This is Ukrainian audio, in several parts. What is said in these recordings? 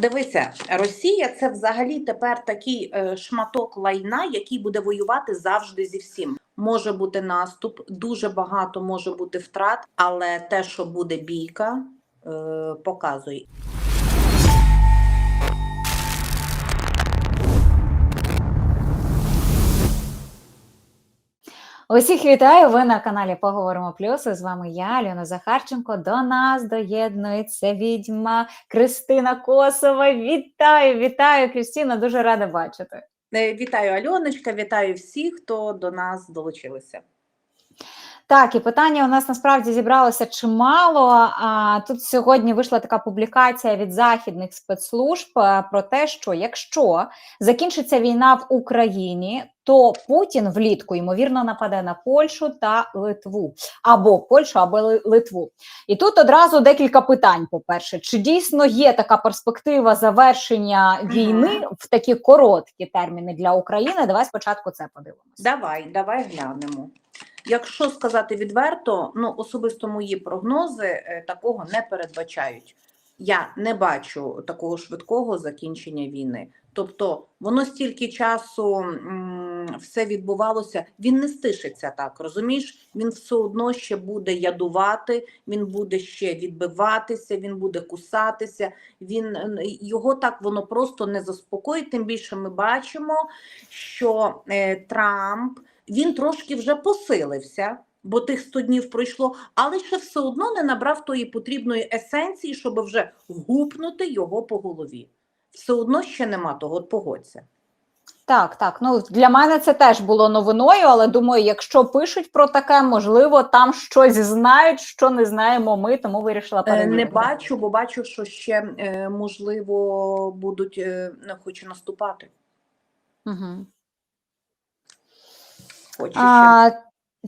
Дивися, Росія це взагалі тепер такий е, шматок лайна, який буде воювати завжди зі всім. Може бути наступ, дуже багато може бути втрат, але те, що буде бійка, е, показує. Усіх вітаю! Ви на каналі Поговоримо Плюс. І З вами я, Альона Захарченко. До нас доєднується відьма Кристина Косова. Вітаю, вітаю, Кристина! Дуже рада бачити. Е, Вітаю Альоночка, вітаю всіх, хто до нас долучилися. Так, і питання у нас насправді зібралося чимало. А тут сьогодні вийшла така публікація від західних спецслужб е, про те, що якщо закінчиться війна в Україні, то Путін влітку ймовірно нападе на Польщу та Литву або Польщу, або Литву. І тут одразу декілька питань. По перше, чи дійсно є така перспектива завершення війни в такі короткі терміни для України? Давай спочатку це подивимося. Давай, давай глянемо. Якщо сказати відверто, ну особисто мої прогнози е, такого не передбачають. Я не бачу такого швидкого закінчення війни. Тобто воно стільки часу все відбувалося, він не стишиться так, розумієш? Він все одно ще буде ядувати, він буде ще відбиватися, він буде кусатися. Він його так воно просто не заспокоїть. Тим більше ми бачимо, що е, Трамп він трошки вже посилився, бо тих 100 днів пройшло, але ще все одно не набрав тої потрібної есенції, щоб вже гупнути його по голові. Все одно ще нема того, погодься. Так, так. Ну для мене це теж було новиною, але думаю, якщо пишуть про таке, можливо, там щось знають, що не знаємо ми, тому вирішила Е, перевірити. Не бачу, бо бачу, що ще е, можливо будуть е, не хочу наступати. Угу. Хочу ще. А,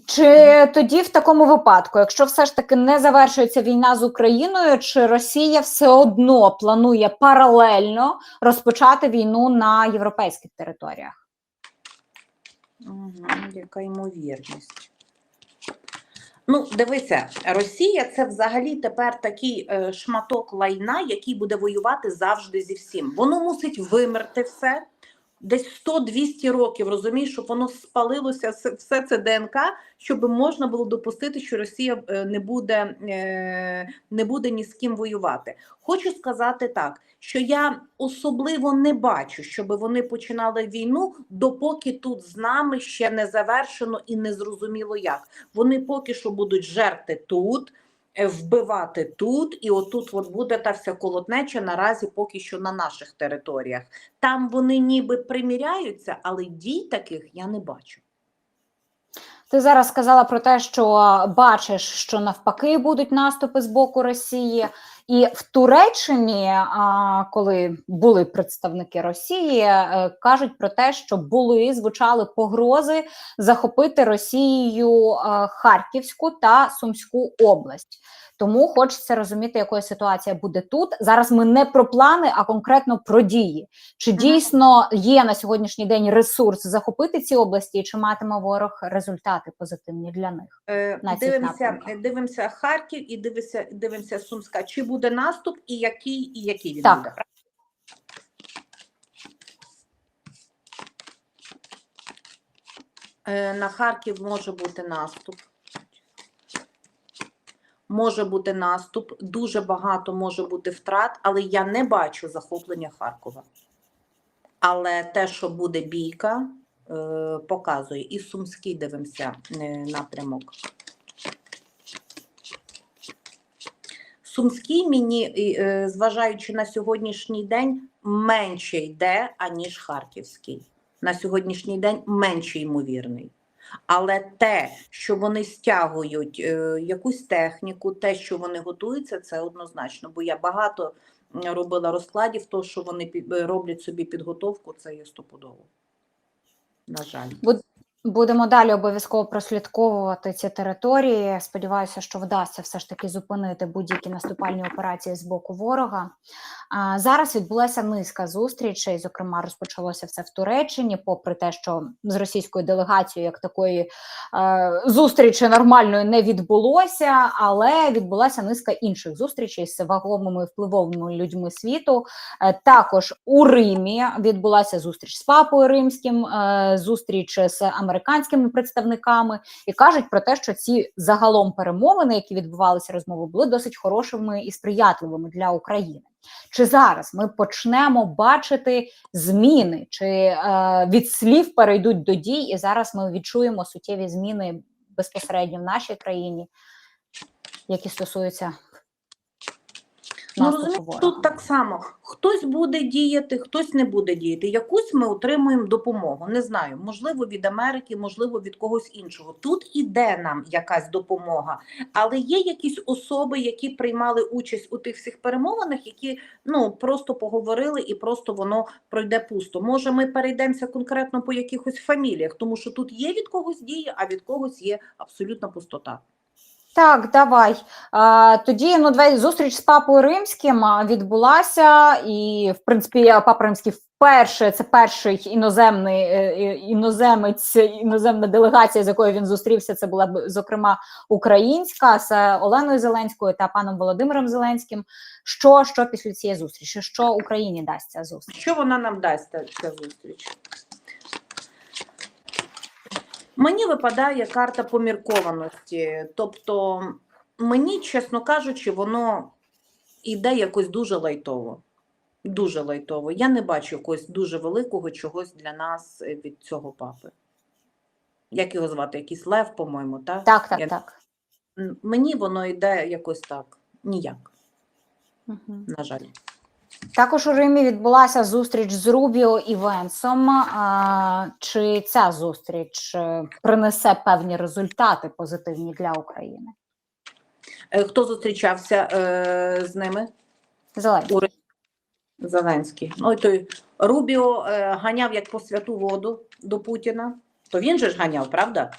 чи тоді в такому випадку, якщо все ж таки не завершується війна з Україною, чи Росія все одно планує паралельно розпочати війну на європейських територіях? Угу, яка ймовірність. Ну, дивися, Росія це взагалі тепер такий е, шматок лайна, який буде воювати завжди зі всім. Воно мусить вимерти все. Десь 100-200 років, розумієш, щоб воно спалилося все- це ДНК, щоб можна було допустити, що Росія е, не буде, е, не буде ні з ким воювати. Хочу сказати так, що я особливо не бачу, щоб вони починали війну, допоки тут з нами ще не завершено і не зрозуміло як. Вони поки що будуть жерти тут, вбивати тут, і отут от буде та вся колотнеча наразі поки що на наших територіях. Там вони ніби приміряються, але дій таких я не бачу. Ти зараз сказала про те, що бачиш, що навпаки будуть наступи з боку Росії. І в Туреччині, коли були представники Росії, е, кажуть про те, що були звучали погрози захопити Росією е, Харківську та Сумську область. Тому хочеться розуміти, якою ситуація буде тут. Зараз ми не про плани, а конкретно про дії. Чи дійсно є на сьогоднішній день ресурс захопити ці області, і чи матиме ворог результати позитивні для них? Е, На Дивимося, дивимося Харків і дивимося, дивимося Сумська. Чи буде наступ і який, і який він Так. буде? Е, На Харків може бути наступ. Може бути наступ, дуже багато може бути втрат, але я не бачу захоплення Харкова. Але те, що буде бійка, е, показує. І Сумський дивимося е, напрямок. Сумський мені, е, зважаючи на сьогоднішній день, менше йде, аніж Харківський. На сьогоднішній день менше ймовірний. Але те, що вони стягують е, якусь техніку, те, що вони готуються, це однозначно. Бо я багато робила розкладів, то, що вони е, роблять собі підготовку, це є стопудово. На жаль. Будемо далі обов'язково прослідковувати ці території. Сподіваюся, що вдасться все ж таки зупинити будь-які наступальні операції з боку ворога. А, зараз відбулася низка зустрічей. Зокрема, розпочалося все в Туреччині, попри те, що з російською делегацією як такої е, зустрічі нормальної не відбулося, але відбулася низка інших зустрічей з вагомими впливовими людьми світу. Е, Також у Римі відбулася зустріч з папою римським, е, зустріч з американськими представниками, і кажуть про те, що ці загалом перемовини, які відбувалися розмови, були досить хорошими і сприятливими для України. Чи зараз ми почнемо бачити зміни, чи е, від слів перейдуть до дій, і зараз ми відчуємо суттєві зміни безпосередньо в нашій країні, які стосуються Ну, ворога? тут так само хтось буде діяти, хтось не буде діяти. Якусь ми отримуємо допомогу. Не знаю, можливо, від Америки, можливо, від когось іншого. Тут іде нам якась допомога, але є якісь особи, які приймали участь у тих всіх перемовинах, які ну просто поговорили і просто воно пройде пусто. Може, ми перейдемося конкретно по якихось фаміліях, тому що тут є від когось дії, а від когось є абсолютна пустота. Так, давай. А, тоді ну, давай зустріч з папою римським відбулася, і в принципі папа римський вперше це перший іноземний е, е, іноземець, іноземна делегація, з якою він зустрівся. Це була зокрема українська з Оленою Зеленською та паном Володимиром Зеленським. Що, що після цієї зустрічі? Що Україні дасть ця зустріч? Що вона нам дасть ця зустріч? Мені випадає карта поміркованості. Тобто, мені, чесно кажучи, воно іде якось дуже лайтово. Дуже лайтово. Я не бачу якогось дуже великого чогось для нас е, від цього папи. Як його звати? Якийсь Лев, по-моєму, так? Так, так, Я- так. Мені воно йде якось так. Ніяк, Мгм. на жаль. Також у Римі відбулася зустріч з Рубіо і Венсом. Чи ця зустріч е, принесе певні результати позитивні для України? Е, Хто зустрічався е, з ними? Зеленський. Зеленський. Ой, той Рубіо е, ганяв як по святу воду до Путіна. То він же ж ганяв, правда?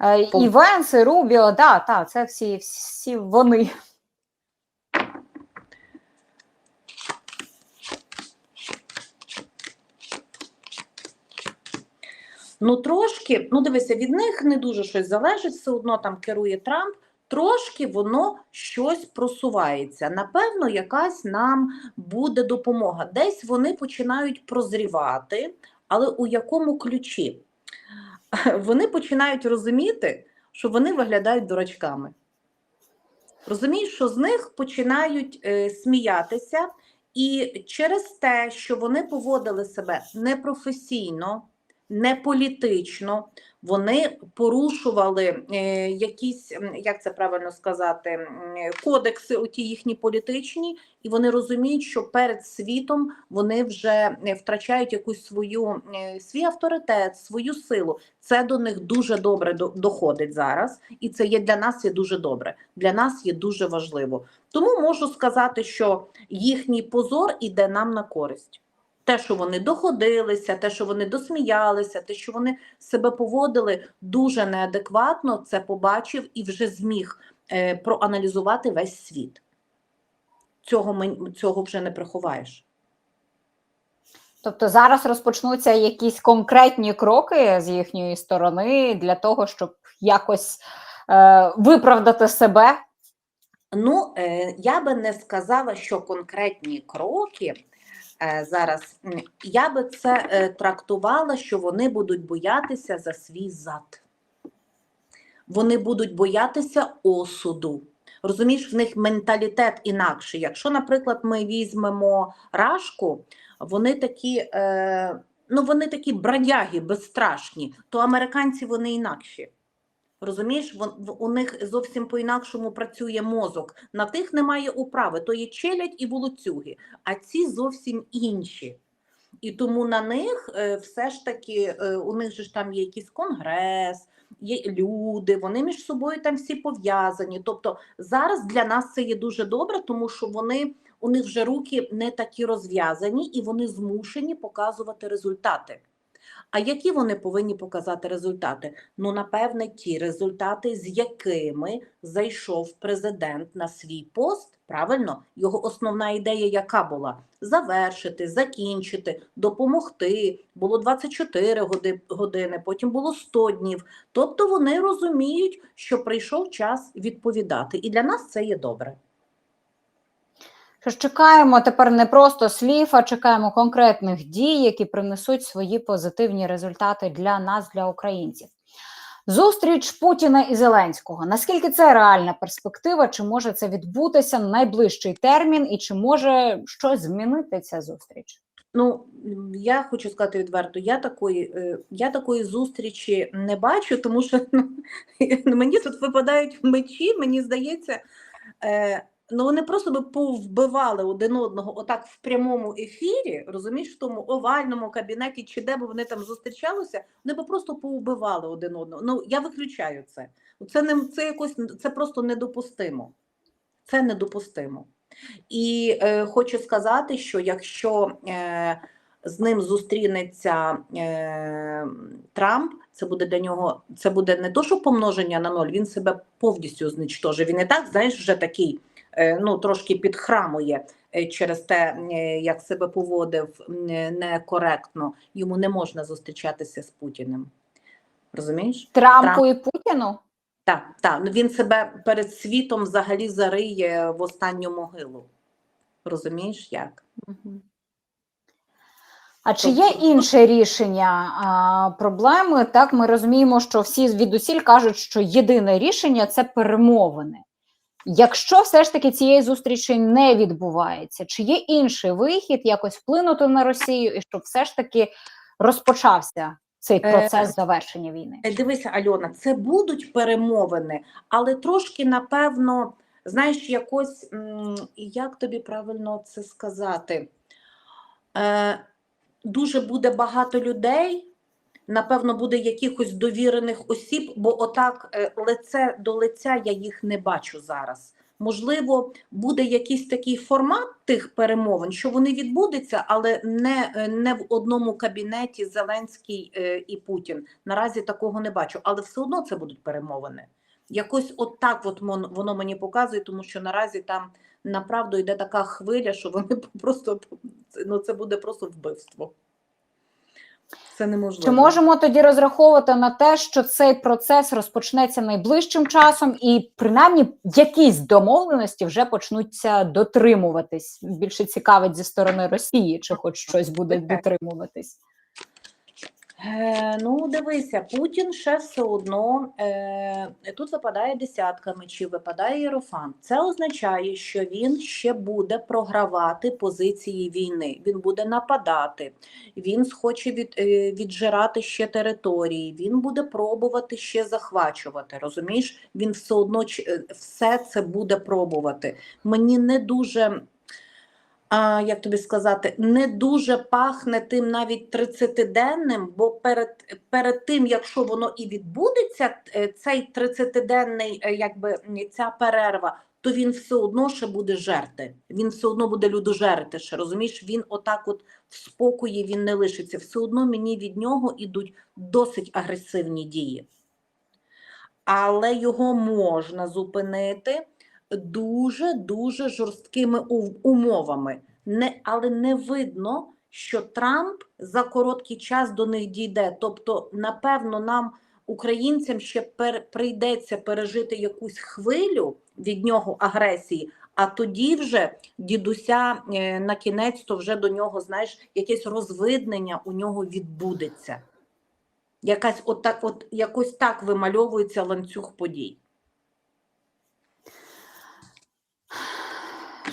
Е, І Венс, і Рубіо, да, та, це всі, всі вони. Ну, трошки, ну дивися, від них не дуже щось залежить, все одно там керує Трамп. Трошки воно щось просувається. Напевно, якась нам буде допомога. Десь вони починають прозрівати, але у якому ключі? Вони починають розуміти, що вони виглядають дурачками. Розумієш, що з них починають е, сміятися, і через те, що вони поводили себе непрофесійно, не політично, вони порушували е, якісь, як це правильно сказати, кодекси, оті їхні політичні, і вони розуміють, що перед світом вони вже е, втрачають якусь свою е, свій авторитет, свою силу. Це до них дуже добре доходить зараз, і це є для нас є дуже добре. Для нас є дуже важливо. Тому можу сказати, що їхній позор іде нам на користь. Те, що вони доходилися, те, що вони досміялися, те, що вони себе поводили дуже неадекватно, це побачив і вже зміг е, проаналізувати весь світ. Цього, ми, цього вже не приховаєш. Тобто зараз розпочнуться якісь конкретні кроки з їхньої сторони для того, щоб якось е, виправдати себе. Ну, е, я би не сказала, що конкретні кроки зараз. Я би це е, трактувала, що вони будуть боятися за свій зад. Вони будуть боятися осуду. Розумієш, в них менталітет інакший. Якщо, наприклад, ми візьмемо рашку, вони такі, е, ну вони такі бродяги, безстрашні, то американці вони інакші. Розумієш, у них зовсім по-інакшому працює мозок. На тих немає управи, то є челядь і волоцюги, а ці зовсім інші. І тому на них е, все ж таки, е, у них же ж там є якийсь конгрес, є люди, вони між собою там всі пов'язані. Тобто зараз для нас це є дуже добре, тому що вони у них вже руки не такі розв'язані і вони змушені показувати результати. А які вони повинні показати результати? Ну, напевне, ті результати, з якими зайшов президент на свій пост. Правильно, його основна ідея, яка була завершити, закінчити, допомогти. Було 24 годи- години, потім було 100 днів. Тобто вони розуміють, що прийшов час відповідати, і для нас це є добре. Що чекаємо тепер не просто слів, а чекаємо конкретних дій, які принесуть свої позитивні результати для нас, для українців. Зустріч Путіна і Зеленського. Наскільки це реальна перспектива? Чи може це відбутися в найближчий термін, і чи може щось змінити ця зустріч? Ну, я хочу сказати відверто, я такої, е, я такої зустрічі не бачу, тому що ну, мені тут випадають мечі, мені здається, е, ну вони просто би повбивали один одного отак в прямому ефірі, розумієш, в тому овальному кабінеті, чи де б вони там зустрічалися, вони би просто повбивали один одного. Ну, я виключаю це. Це не це якось це просто недопустимо. Це недопустимо. І е, хочу сказати, що якщо е, з ним зустрінеться е, Трамп, це буде для нього це буде не то, що помноження на ноль, він себе повністю знищожить. Він і так, знаєш, вже такий ну, трошки підхрамує е, через те, е, як себе поводив е, некоректно. Йому не можна зустрічатися з Путіним. Розумієш? Трампу і Путіну? Так, так. Ну він себе перед світом взагалі зариє в останню могилу. Розумієш як? А чи є Тобто- інше рішення а, проблеми? Так, ми розуміємо, що всі звідусіль кажуть, що єдине рішення це перемовини. Якщо все ж таки цієї зустрічі не відбувається, чи є інший вихід якось вплинути на Росію і щоб все ж таки розпочався цей Е, процес завершення війни? Е, Дивися, Альона, це будуть перемовини, але трошки, напевно, знаєш, якось, як тобі правильно це сказати? Е, дуже буде багато людей, напевно, буде якихось довірених осіб, бо отак е, лице до лиця я їх не бачу зараз. Можливо, буде якийсь такий формат тих перемовин, що вони відбудуться, але не, е, не в одному кабінеті Зеленський е, і Путін. Наразі такого не бачу, але все одно це будуть перемовини. Якось от от воно мені показує, тому що наразі там направду йде така хвиля, що вони просто ну це буде просто вбивство. Це неможливо. Чи можемо тоді розраховувати на те, що цей процес розпочнеться найближчим часом, і принаймні якісь домовленості вже почнуться дотримуватись? Більше цікавить зі сторони Росії, чи хоч щось буде дотримуватись? Е, ну, дивися, Путін ще все одно е, тут випадає десятка мечів, випадає Єрофан. Це означає, що він ще буде програвати позиції війни. Він буде нападати, він схоче від, е, віджирати ще території, він буде пробувати ще захвачувати. Розумієш, він все одно все це буде пробувати. Мені не дуже. А, як тобі сказати, не дуже пахне тим навіть 30-денним, бо перед, перед тим, якщо воно і відбудеться, е, цей 30-денний, е, якби ця перерва, то він все одно ще буде жерти. Він все одно буде людожерити ще, розумієш? Він отак от в спокої він не лишиться. Все одно мені від нього ідуть досить агресивні дії. Але його можна зупинити дуже-дуже жорсткими умовами. Не, але не видно, що Трамп за короткий час до них дійде. Тобто, напевно, нам, українцям, ще пер, прийдеться пережити якусь хвилю від нього агресії, а тоді вже дідуся е, на кінець то вже до нього, знаєш, якесь розвиднення у нього відбудеться. Якась отак, от, якось так вимальовується ланцюг подій.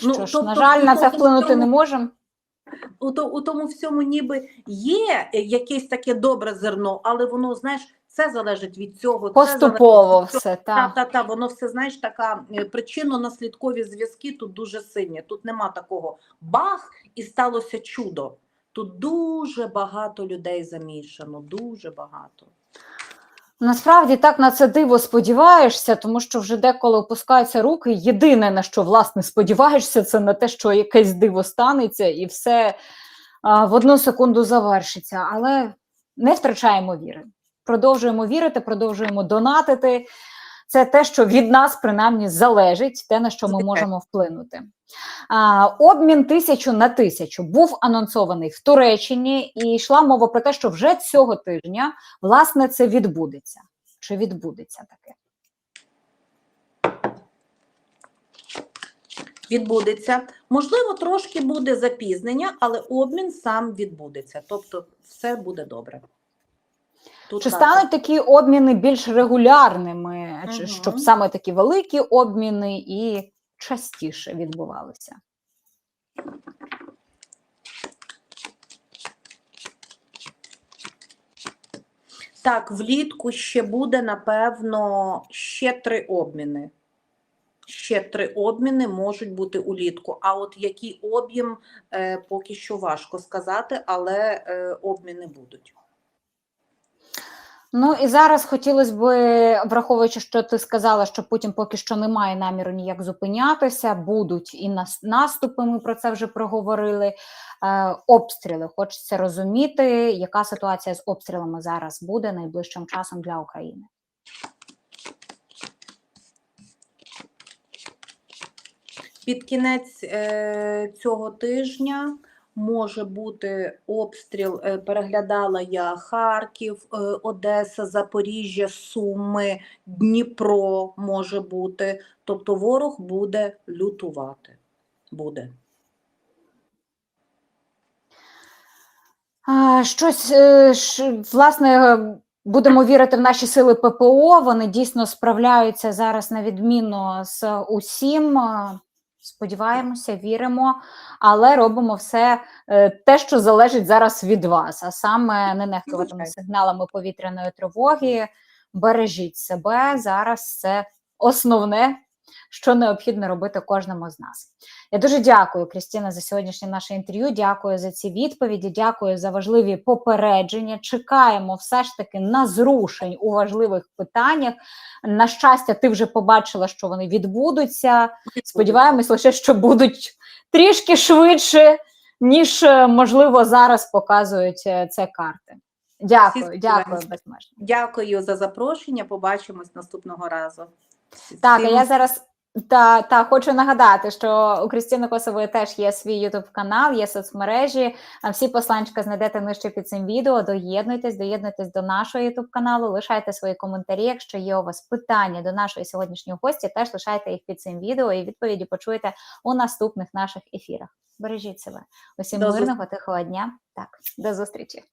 Ну, ж, тобто, на жаль, на це вплинути цьому- не можемо. у, то, у тому всьому ніби є якесь таке добре зерно, але воно, знаєш, це залежить від цього. Поступово залежить від все Та, так. та, та, воно все, знаєш, така е, причинно-наслідкові зв'язки тут дуже сильні. Тут нема такого бах і сталося чудо. Тут дуже багато людей замішано, дуже багато. Насправді так на це диво сподіваєшся, тому що вже деколи опускаються руки. Єдине на що власне сподіваєшся, це на те, що якесь диво станеться, і все а, в одну секунду завершиться. Але не втрачаємо віри. Продовжуємо вірити, продовжуємо донатити. Це те, що від нас принаймні залежить, те, на що ми можемо вплинути. А, обмін тисячу на тисячу був анонсований в Туреччині, і йшла мова про те, що вже цього тижня власне це відбудеться. Чи відбудеться таке? Відбудеться. Можливо, трошки буде запізнення, але обмін сам відбудеться. Тобто все буде добре. Тут Чи так. стануть такі обміни більш регулярними, Мгм. щоб саме такі великі обміни і частіше відбувалися? Так, влітку ще буде, напевно, ще три обміни. Ще три обміни можуть бути улітку. А от який об'єм, е, поки що важко сказати, але е, обміни будуть. Ну і зараз хотілося б, враховуючи, що ти сказала, що Путін поки що не має наміру ніяк зупинятися, будуть і нас- наступи. Ми про це вже проговорили. Е, обстріли. Хочеться розуміти, яка ситуація з обстрілами зараз буде найближчим часом для України. Під кінець е, цього тижня може бути обстріл. е, переглядала я Харків, е, Одеса, Запоріжжя, Суми, Дніпро може бути. Тобто ворог буде лютувати. Буде. А, Щось е, власне будемо вірити в наші сили ППО. Вони дійсно справляються зараз на відміну з усім. Сподіваємося, віримо, але робимо все е, те, що залежить зараз від вас, а саме не нехтуватиме сигналами повітряної тривоги. Бережіть себе зараз. Це основне, що необхідно робити кожному з нас. Я дуже дякую, Крістіна, за сьогоднішнє наше інтерв'ю. Дякую за ці відповіді. Дякую за важливі попередження. Чекаємо все ж таки на зрушень у важливих питаннях. На щастя, ти вже побачила, що вони відбудуться. Сподіваємось лише, що будуть трішки швидше, ніж е, можливо зараз показують е, це карти. Дякую, дякую безмежно. Дякую за запрошення. Побачимось наступного разу. Так, а я зараз та, та хочу нагадати, що у Крістіни Косової теж є свій Ютуб канал, є соцмережі. А Всі посланчика знайдете нижче під цим відео. Доєднуйтесь, доєднуйтесь до нашого Ютуб каналу, лишайте свої коментарі. Якщо є у вас питання до нашої сьогоднішньої гості, теж лишайте їх під цим відео і відповіді почуєте у наступних наших ефірах. Бережіть себе. Усім До мирного, тихого дня. Так, до зустрічі.